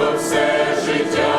Bogu serce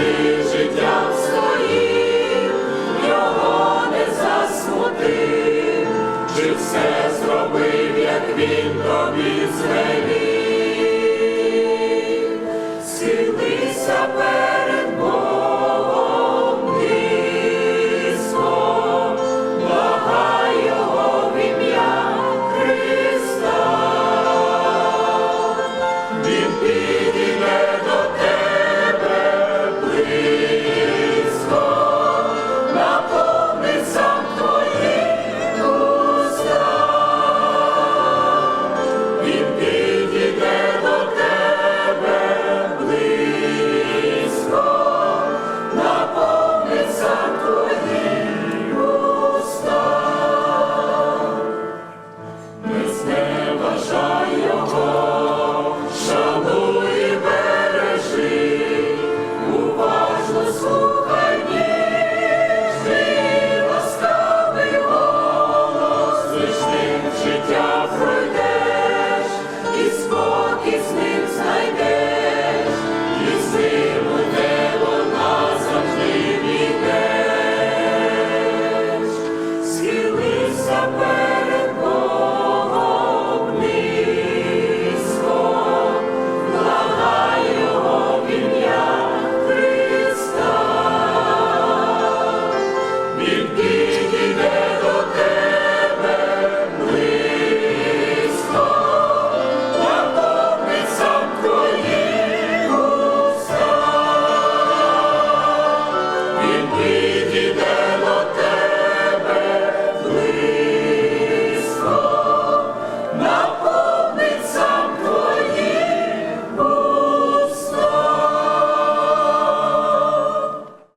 ти життям своїм, його не засмутив, чи все зробив, як він тобі звелів.